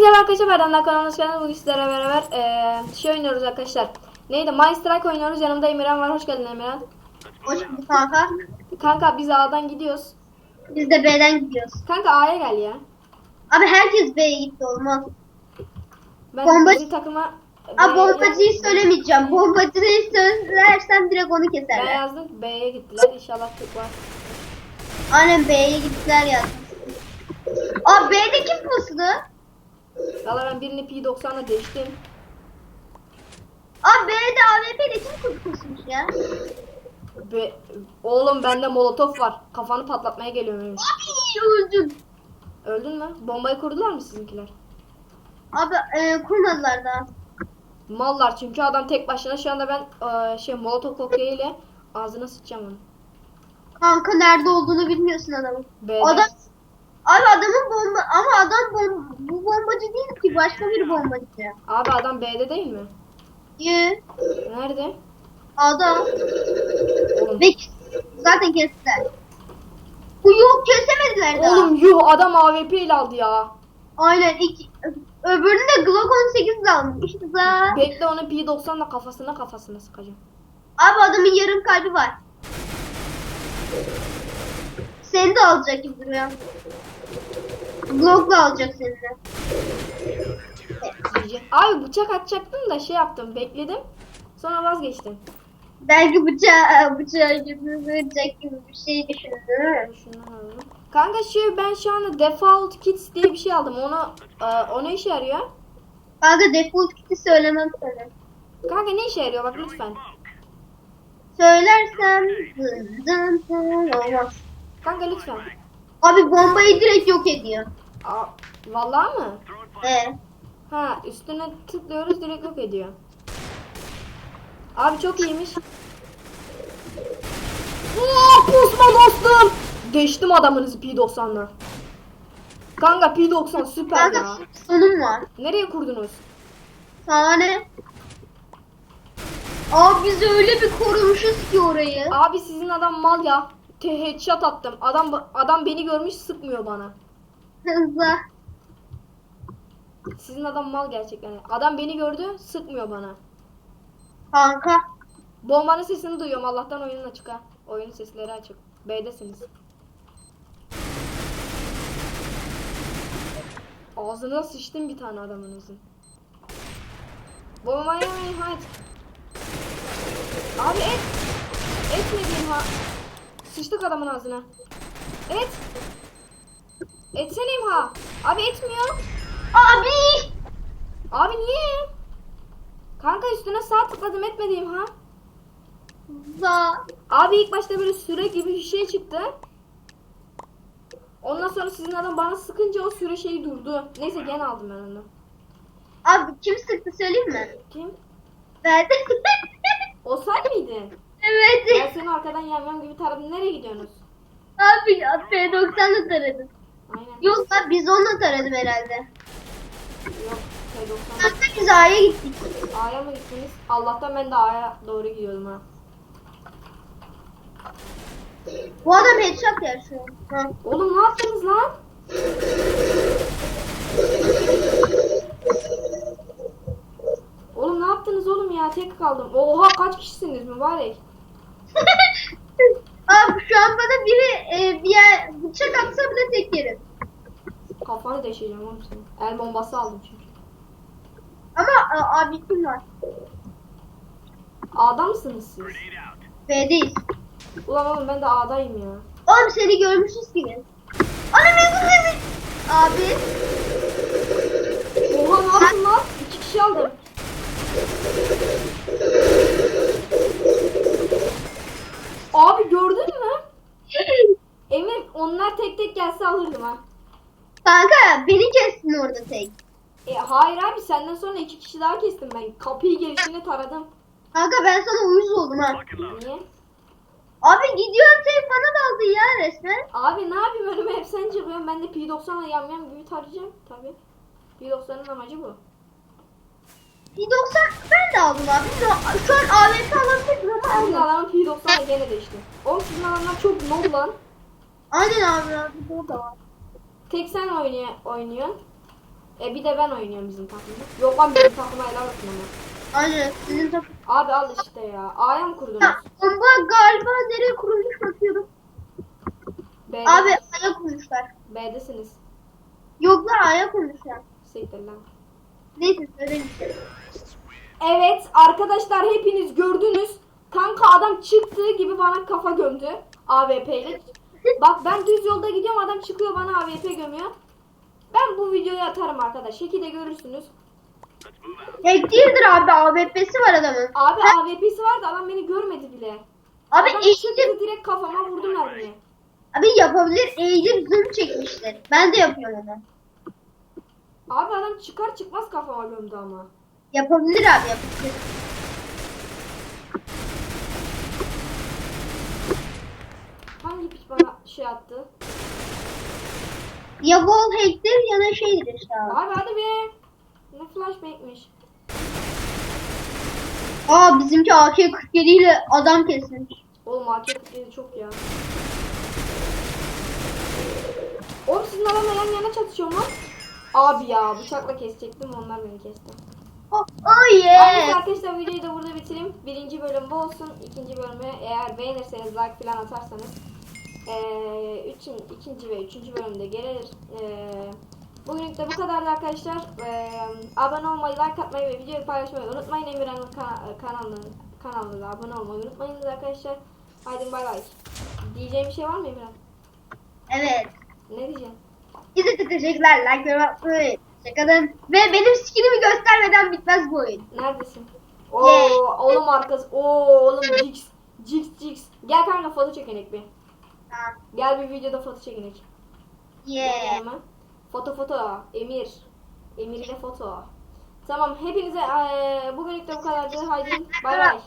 Merhaba arkadaşlar ben Damla kanalına hoş geldiniz. Bugün sizlerle beraber eee şey oynuyoruz arkadaşlar. Neydi? My Strike oynuyoruz. Yanımda Emirhan var. Hoş geldin Emirhan. Hoş bulduk kanka. Kanka biz A'dan gidiyoruz. Biz de B'den gidiyoruz. Kanka A'ya gel ya. Abi herkes B'ye gitti olmaz. Ben Bomba- bizim takıma Abi bombacıyı söylemeyeceğim. Bombacıyı söylersem direkt onu Ben keserler. yazdım. B'ye gittiler. İnşallah Türk var. Aynen B'ye gittiler ya. Abi B'de kim puslu? Valla ben birini P90'la değiştim. Abi B'de AWP ile kim pusmuş ya? Be Oğlum bende molotof var. Kafanı patlatmaya geliyorum. Abi öldüm. Öldün mü? Bombayı kurdular mı sizinkiler? Abi e, kurmadılar daha. Mallar çünkü adam tek başına şu anda ben eee, şey molotof kokteyliyle ağzına sıçacağım onu. Kanka nerede olduğunu bilmiyorsun adamın. B'de. Adam Abi adamın bomba ama adam bom, bu bombacı değil ki başka bir bombacı. Abi adam B'de değil mi? Yü. Nerede? Adam. Oğlum, Ve zaten kestiler. Bu yok kesemediler daha. Oğlum yuh adam AWP ile aldı ya. Aynen iki. Öbürünü de Glock 18 almış. Güzel. Bekle onu P90'la kafasına kafasına sıkacağım. Abi adamın yarım kalbi var. Seni de alacak gibi duruyor. Glock'la alacak seni de. Abi bıçak atacaktım da şey yaptım bekledim. Sonra vazgeçtim. Belki bıçağı, bıçağı götürecek gibi bir şey düşündü. Şundan alalım. Kanka şu ben şu anda default kits diye bir şey aldım. Onu e, o ne işe yarıyor? Kanka default kit'i söylemem sana. Kanka ne işe yarıyor bak lütfen. Söylersem dın dın olmaz. Kanka lütfen. Abi bombayı direkt yok ediyor. Aa, vallahi mı? Ee, Ha üstüne tıklıyoruz direkt yok ediyor. Abi çok iyiymiş. Oo, pusma dostum. Deştim adamınızı P90'la. Kanka P90 süper ya. kanka sonum var. Nereye kurdunuz? Sahne. Abi biz öyle bir korumuşuz ki orayı. Abi sizin adam mal ya. Te headshot attım. Adam adam beni görmüş sıkmıyor bana. Hızlı. Sizin adam mal gerçekten. Adam beni gördü sıkmıyor bana. Kanka. Bombanın sesini duyuyorum. Allah'tan oyunun açık ha. Oyunun sesleri açık. B'desiniz. Ağzına sıçtım bir tane adamınızın. Bombayı yemeyin hadi. Abi et. Et ne diyeyim ha. Sıçtık adamın ağzına. Et. Etsene ha. Abi etmiyor. Abi. Abi niye? Kanka üstüne sağ tıkladım etmediğim ha. Za. Abi ilk başta böyle süre gibi bir şey çıktı. Ondan sonra sizin adam bana sıkınca o süre şeyi durdu. Neyse gene aldım ben onu. Abi kim sıktı söyleyeyim mi? Kim? Ben. O sen miydin? Ben evet. seni arkadan yemem gibi taradım. Nereye gidiyorsunuz? Abi ya P90'la taradım. Aynen. Yok lan biz onunla taradım herhalde. Yok. P90. Kanka biz A'ya gittik. A'ya mı gittiniz? Allah'tan ben de A'ya doğru gidiyordum ha. Bu adam headshot yer şu an. Ha. Oğlum ne yaptınız lan? Oğlum ne yaptınız oğlum ya? Tek kaldım. Oha kaç kişisiniz mübarek? Abi şu an bana biri e, bir yer bıçak atsa bile tek yerim. Kafanı deşeceğim oğlum seni. El bombası aldım çünkü. Ama a, abi kim var? A'da mısınız siz? B'deyiz. Ulan oğlum ben de A'dayım ya. Oğlum seni görmüşüz gibi. Ana mezun mezun. Abi. Oha ne yaptın lan? İki kişi aldım. Abi gördün mü? Emir onlar tek tek gelse alırdım ha. Kanka beni kestin orada tek. E, hayır abi senden sonra iki kişi daha kestim ben. Kapıyı gelişini taradım. Kanka ben sana uyuz oldum ha. Niye? Abi gidiyorsun tek bana daldı ya resmen. Abi ne yapayım önüme hep sen çıkıyorsun. Ben de P90'la yam yam gibi tarayacağım tabi. P90'ın amacı bu. Bir 90 ben de aldım abi. Şu- an AWP alabilirdim ama Sizin almadım. adamın P90'la gene değişti. Oğlum sizin adamlar çok noob lan. Aynen abi abi bu da var. Tek sen oynaya, oynuyorsun. E bir de ben oynuyorum bizim takımda. Yok lan bizim takıma helal olsun ama. Aynen sizin takım. Abi al işte ya. A'ya mı kurdunuz? Bomba galiba nereye kurulmuş bakıyorum. B'de, Abi A'ya kurmuşlar. B'desiniz. Yok lan A'ya kurmuşlar. Siktir lan. Neyse söyleyin. Evet arkadaşlar hepiniz gördünüz. Kanka adam çıktığı gibi bana kafa gömdü. AWP ile. Bak ben düz yolda gidiyorum adam çıkıyor bana AWP gömüyor. Ben bu videoyu atarım arkadaş. Şekilde görürsünüz. Hack değildir abi AWP'si var adamın. Abi AWP'si vardı adam beni görmedi bile. Abi Adam direkt kafama vurdu mermiyi. abi yapabilir eğilip zoom çekmiştir. Ben de yapıyorum onu. Abi adam çıkar çıkmaz kafama gömdü ama. Yapabilir abi yapabilir. Bana şey attı? Ya gol hack'tir ya da şeydir işte abi. Abi hadi be. Ne flashbang'miş. Aa bizimki AK-47 ile adam kesmiş. Oğlum AK-47 çok ya. Oğlum sizin adamla yan yana çatışıyor mu? Abi ya bıçakla kesecektim onlar beni kesti. Oh, oh yeah. arkadaşlar videoyu da burada bitireyim. Birinci bölüm bu olsun. İkinci bölümü eğer beğenirseniz like falan atarsanız eee üçün, ikinci ve üçüncü bölümde gelir. Eee bugünlük de bu kadardı arkadaşlar. Eee abone olmayı, like atmayı ve videoyu paylaşmayı unutmayın. Emirhan'ın kana- kanalına, kanalına abone olmayı unutmayınız arkadaşlar. Haydi bay bay. Diyeceğim bir şey var mı Emirhan? Evet. Ne diyeceksin? Size de teşekkürler. Like yorum atmayı. Hoşçakalın. Ve benim skinimi göstermeden bitmez bu oyun. Neredesin? Oo oğlum arkası. Oo oğlum Jix. Jix Jix. Gel kanka foto çekenek bir. Ha. Gel bir videoda foto çekinek. Yeah. Hemen. Foto foto. Emir. Emir ile foto. Tamam hepinize eee, bugünlük de bu kadardı. Haydi bay bay.